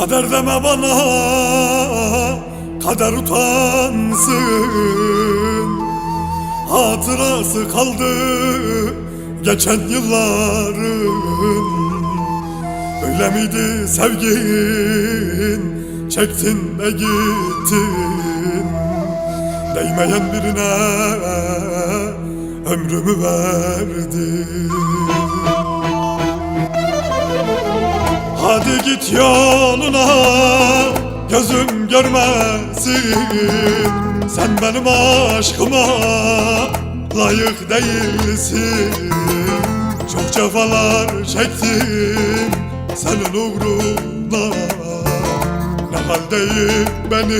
Kader deme bana Kader utansın. Hatırası kaldı Geçen yılların. Öyle miydi sevgin? Çektin de gittin. Değmeyen birine Ömrümü verdim Hadi git yoluna Gözüm görmesin. Sen benim aşkıma Layık değilsin. Çok cefalar çektim Senin uğruna. Ne haldeyim beni